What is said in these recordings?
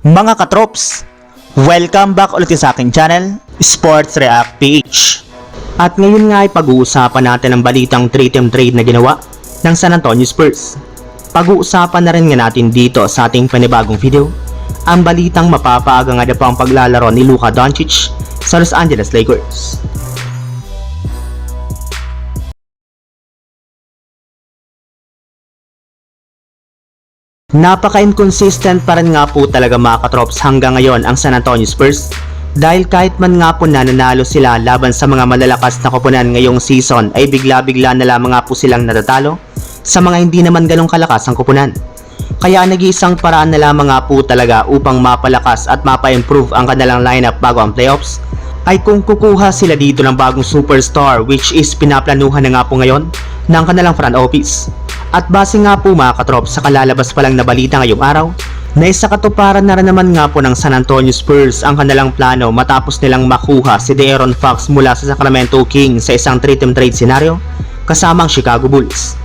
Mga katrops, welcome back ulit sa aking channel, Sports React PH. At ngayon nga ay pag-uusapan natin ang balitang 3-team trade na ginawa ng San Antonio Spurs. Pag-uusapan na rin nga natin dito sa ating panibagong video, ang balitang mapapaaga nga na pa ang paglalaro ni Luka Doncic sa Los Angeles Lakers. Napaka-inconsistent pa rin nga po talaga mga katrops hanggang ngayon ang San Antonio Spurs dahil kahit man nga po nananalo sila laban sa mga malalakas na koponan ngayong season ay bigla-bigla na lamang nga po silang natatalo sa mga hindi naman ganong kalakas ang koponan. Kaya nag-iisang paraan na lamang nga po talaga upang mapalakas at mapa-improve ang kanilang lineup bago ang playoffs ay kung kukuha sila dito ng bagong superstar which is pinaplanuhan na nga po ngayon ng kanilang front office. At base nga po mga katrop sa kalalabas pa lang na balita ngayong araw, na isa katuparan na rin naman nga po ng San Antonio Spurs ang kanilang plano matapos nilang makuha si De'Aaron Fox mula sa Sacramento Kings sa isang 3-team trade scenario kasama ang Chicago Bulls.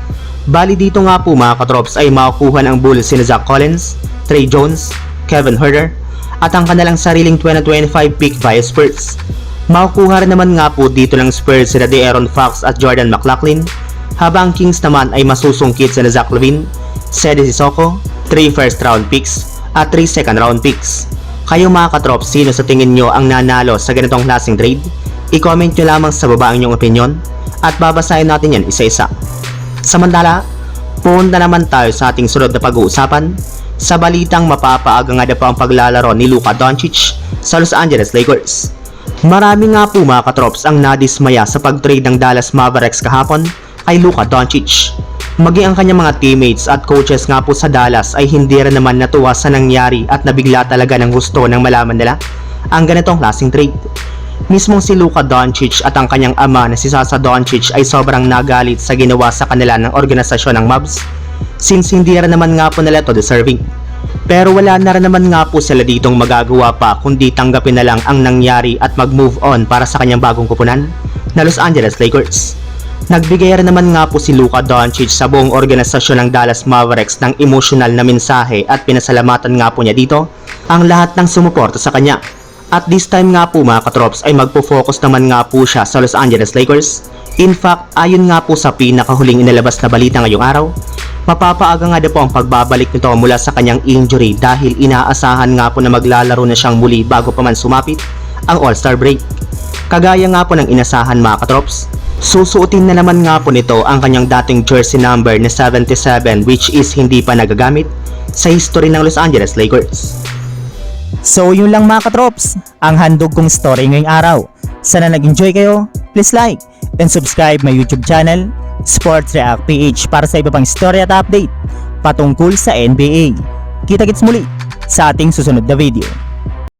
Bali dito nga po mga katrops ay makukuha ng Bulls sina Zach Collins, Trey Jones, Kevin Herter, at ang kanilang sariling 2025 pick via Spurs. Makukuha rin naman nga po dito ng Spurs sina De'Aaron Fox at Jordan McLaughlin, habang Kings naman ay masusungkit sina Zach Levine, Sede Sissoko, 3 first round picks, at 3 second round picks. Kayo mga katrop, sino sa tingin nyo ang nanalo sa ganitong klaseng trade? I-comment nyo lamang sa baba ang inyong opinion at babasahin natin yan isa-isa. Samantala, punta naman tayo sa ating sunod na pag-uusapan sa balitang mapapaaga nga na pa ang paglalaro ni Luka Doncic sa Los Angeles Lakers. Marami nga po mga katrops ang nadismaya sa pag-trade ng Dallas Mavericks kahapon kay Luka Doncic. Maging ang kanyang mga teammates at coaches nga po sa Dallas ay hindi rin naman natuwa sa nangyari at nabigla talaga ng gusto ng malaman nila ang ganitong klaseng trade. Mismong si Luka Doncic at ang kanyang ama na si Sasa Doncic ay sobrang nagalit sa ginawa sa kanila ng organisasyon ng Mavs since hindi rin naman nga po nila to deserving. Pero wala na rin naman nga po sila ditong magagawa pa kundi tanggapin na lang ang nangyari at mag-move on para sa kanyang bagong kupunan na Los Angeles Lakers. Nagbigay rin naman nga po si Luka Doncic sa buong organisasyon ng Dallas Mavericks ng emosyonal na mensahe at pinasalamatan nga po niya dito ang lahat ng sumuporta sa kanya. At this time nga po mga katrops ay magpo-focus naman nga po siya sa Los Angeles Lakers. In fact, ayon nga po sa pinakahuling inilabas na balita ngayong araw, mapapaaga nga na po ang pagbabalik nito mula sa kanyang injury dahil inaasahan nga po na maglalaro na siyang muli bago pa man sumapit ang All-Star break. Kagaya nga po ng inasahan mga katrops, susuotin na naman nga po nito ang kanyang dating jersey number na 77 which is hindi pa nagagamit sa history ng Los Angeles Lakers. So yun lang mga katrops, ang handog kong story ngayong araw. Sana nag-enjoy kayo, please like and subscribe my YouTube channel, Sports React PH para sa iba pang story at update patungkol sa NBA. Kita-kits muli sa ating susunod na video.